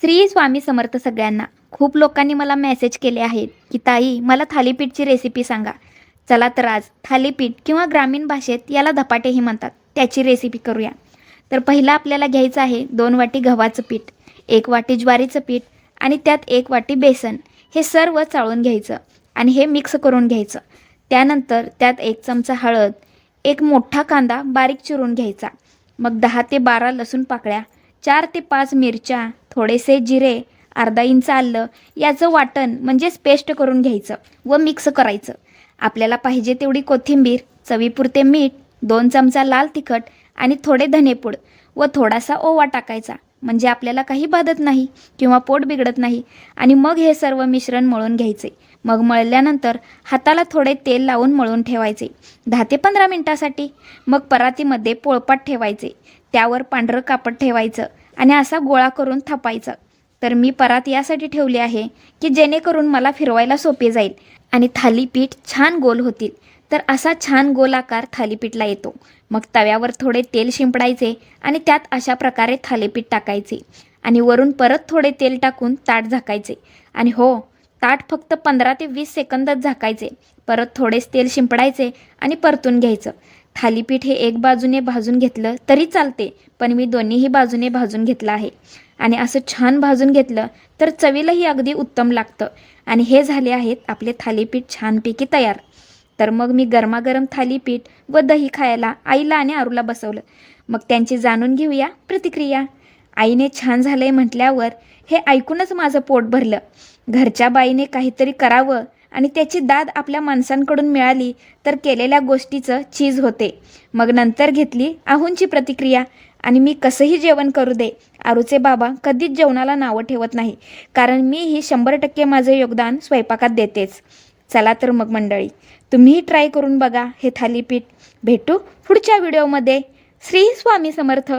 श्री स्वामी समर्थ सगळ्यांना. खूप लोकांनी मला मेसेज केले आहेत की ताई मला थालीपीठची रेसिपी सांगा. चला तर आज थालीपीठ किंवा ग्रामीण भाषेत याला धपाटेही म्हणतात. त्याची रेसिपी करूया. तर पहिलं आपल्याला घ्यायचं आहे दोन वाटी गव्हाचं पीठ एक वाटी ज्वारीचं पीठ आणि त्यात एक वाटी बेसन. हे सर्व चाळून घ्यायचं आणि हे मिक्स करून घ्यायचं. त्यानंतर त्यात एक चमचा हळद एक मोठा कांदा बारीक चिरून घ्यायचा. मग दहा ते बारा लसूण पाकळ्या चार ते पाच मिरच्या थोडेसे जिरे अर्धा इंच आलं याचं वाटण म्हणजेच पेस्ट करून घ्यायचं व मिक्स करायचं. आपल्याला पाहिजे तेवढी कोथिंबीर चवीपुरते मीठ दोन चमचा लाल तिखट आणि थोडे धनेपूड व थोडासा ओवा टाकायचा. म्हणजे आपल्याला काही बाधत नाही किंवा पोट बिघडत नाही आणि मग हे सर्व मिश्रण मळून घ्यायचे. मग मळल्यानंतर हाताला थोडे तेल लावून मळून ठेवायचे. दहा ते पंधरा मिनटासाठी मग परातीमध्ये पोळपाट ठेवायचे. त्यावर पांढरं कापड ठेवायचं आणि असा गोळा करून थापायचं. तर मी परात यासाठी ठेवली आहे की जेणेकरून मला फिरवायला सोपे जाईल आणि थालीपीठ छान गोल होतील. तर असा छान गोल आकार थालीपीठला येतो. मग तव्यावर थोडे तेल शिंपडायचे आणि त्यात अशा प्रकारे थालीपीठ टाकायचे आणि वरून परत थोडे तेल टाकून ताट झाकायचे. आणि हो ताट फक्त पंधरा ते वीस सेकंदच झाकायचे. परत थोडेच तेल शिंपडायचे आणि परतून घ्यायचं. थालीपीठ हे एक बाजूने भाजून घेतलं तरी चालते पण मी दोन्हीही बाजूने भाजून घेतलं आहे. आणि असं छान भाजून घेतलं तर चवीलाही अगदी उत्तम लागतं. आणि हे झाले आहेत आपले थालीपीठ छानपैकी तयार. तर मग मी गरमागरम थालीपीठ व दही खायला आईला आणि आरूला बसवलं. मग त्यांची जाणून घेऊया प्रतिक्रिया. आईने छान झालंय म्हटल्यावर हे ऐकूनच माझं पोट भरलं. घरच्या बाईने काहीतरी करावं आणि त्याची दाद आपल्या माणसांकडून मिळाली तर केलेल्या गोष्टीचं चीज होते. मग नंतर घेतली आहूंची प्रतिक्रिया आणि मी कसंही जेवण करू दे आरूचे बाबा कधीच जेवणाला नावं ठेवत नाही. कारण मी ही शंभर टक्के माझं योगदान स्वयंपाकात देतेच. चला तर मग मंडळी तुम्हीही ट्राय करून बघा हे थालीपीठ. भेटू पुढच्या व्हिडिओमध्ये. श्री स्वामी समर्थ.